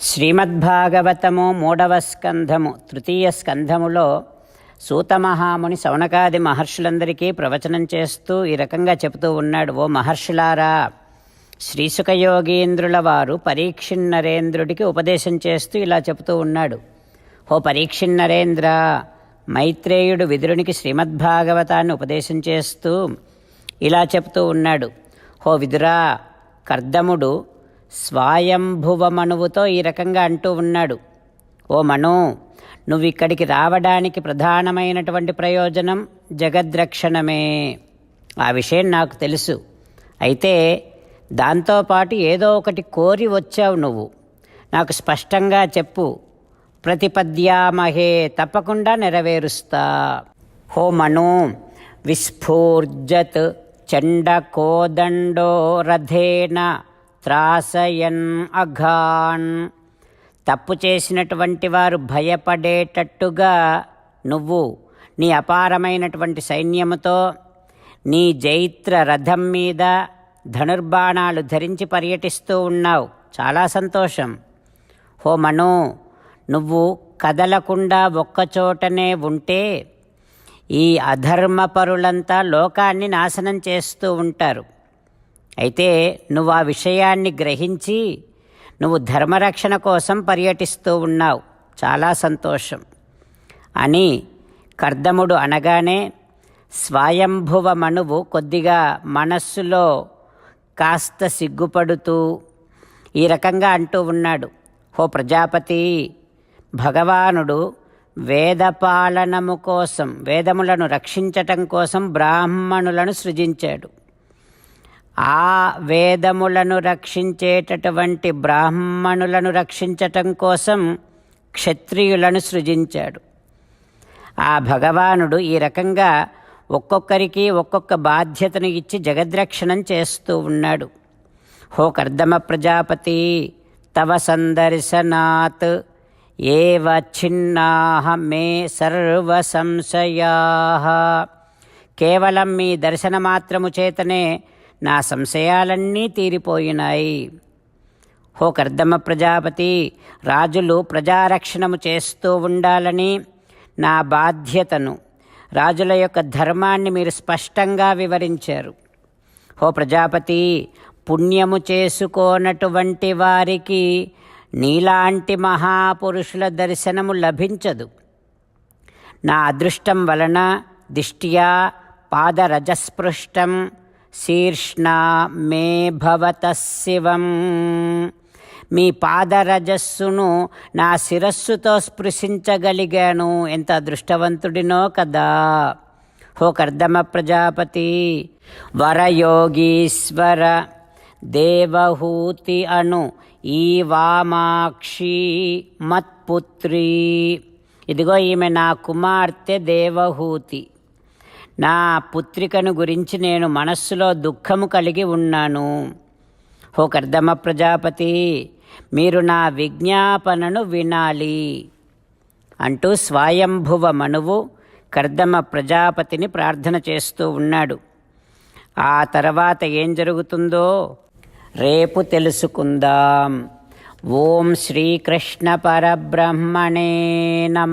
శ్రీమద్భాగవతము మూడవ స్కంధము తృతీయ స్కంధములో సూతమహాముని సౌనకాది మహర్షులందరికీ ప్రవచనం చేస్తూ ఈ రకంగా చెబుతూ ఉన్నాడు ఓ మహర్షులారా శ్రీసుఖయోగీంద్రుల వారు పరీక్షిన్నరేంద్రుడికి ఉపదేశం చేస్తూ ఇలా చెబుతూ ఉన్నాడు. ఓ పరీక్షిన్నరేంద్ర మైత్రేయుడు విదురునికి శ్రీమద్భాగవతాన్ని ఉపదేశం చేస్తూ ఇలా చెప్తూ ఉన్నాడు. హో విదురా కర్దముడు స్వాయంభువమనువుతో ఈ రకంగా అంటూ ఉన్నాడు. ఓ మను నువ్వు ఇక్కడికి రావడానికి ప్రధానమైనటువంటి ప్రయోజనం జగద్రక్షణమే. ఆ విషయం నాకు తెలుసు. అయితే దాంతోపాటు ఏదో ఒకటి కోరి వచ్చావు నువ్వు. నాకు స్పష్టంగా చెప్పు. ప్రతిపద్యామహే తప్పకుండా నెరవేరుస్తా. హో మను విస్ఫూర్జత్ చండకోదండో రథేన త్రాసయన్ అఘాన్. తప్పు చేసినటువంటి వారు భయపడేటట్టుగా నువ్వు నీ అపారమైనటువంటి సైన్యముతో నీ జైత్ర రథం మీద ధనుర్బాణాలు ధరించి పర్యటిస్తూ ఉన్నావు. చాలా సంతోషం. హో మను నువ్వు కదలకుండా ఒక్కచోటనే ఉంటే ఈ అధర్మపరులంతా లోకాన్ని నాశనం చేస్తూ ఉంటారు. అయితే నువ్వు ఆ విషయాన్ని గ్రహించి నువ్వు ధర్మరక్షణ కోసం పర్యటిస్తూ ఉన్నావు. చాలా సంతోషం. అని కర్దముడు అనగానే స్వయంభువ మనువు కొద్దిగా మనస్సులో కాస్త సిగ్గుపడుతూ ఈ రకంగా అంటూ ఉన్నాడు. హో ప్రజాపతి భగవానుడు వేదపాలనము కోసం వేదములను రక్షించటం కోసం బ్రాహ్మణులను సృజించాడు. ఆ వేదములను రక్షించేటటువంటి బ్రాహ్మణులను రక్షించటం కోసం క్షత్రియులను సృజించాడు. ఆ భగవానుడు ఈ రకంగా ఒక్కొక్కరికి ఒక్కొక్క బాధ్యతను ఇచ్చి జగద్రక్షణం చేస్తూ ఉన్నాడు. హో కర్దమ ప్రజాపతి తవ సందర్శనాత్ ఏవ చిన్నాహ మే సర్వ సంశయా. కేవలం మీ దర్శనమాత్రము చేతనే నా సంశయాలన్నీ తీరిపోయినాయి. హో కర్దమ ప్రజాపతి రాజులు ప్రజారక్షణము చేస్తూ ఉండాలని నా బాధ్యతను రాజుల యొక్క ధర్మాన్ని మీరు స్పష్టంగా వివరించారు. హో ప్రజాపతి పుణ్యము చేసుకోనటువంటి వారికి నీలాంటి మహాపురుషుల దర్శనము లభించదు. నా అదృష్టం వలన దిష్ట్యా పాదరజస్పృష్టం శీర్ష్ణా మే భవత శివం. మీ పాదరజస్సును నా శిరస్సుతో స్పృశించగలిగాను. ఎంత అదృష్టవంతుడినో కదా. హో కర్దమ ప్రజాపతి! వరయోగీశ్వర దేవహూతి అను ఈ వామాక్షి మత్పుత్రి. ఇదిగో ఈమె నా కుమార్తె దేవహూతి. నా పుత్రికను గురించి నేను మనస్సులో దుఃఖము కలిగి ఉన్నాను. ఓ కర్దమ ప్రజాపతి మీరు నా విజ్ఞాపనను వినాలి. అంటూ స్వయంభువ మనువు కర్దమ ప్రజాపతిని ప్రార్థన చేస్తూ ఉన్నాడు. ఆ తర్వాత ఏం జరుగుతుందో రేపు తెలుసుకుందాం. ఓం శ్రీకృష్ణ పరబ్రహ్మణే నమ.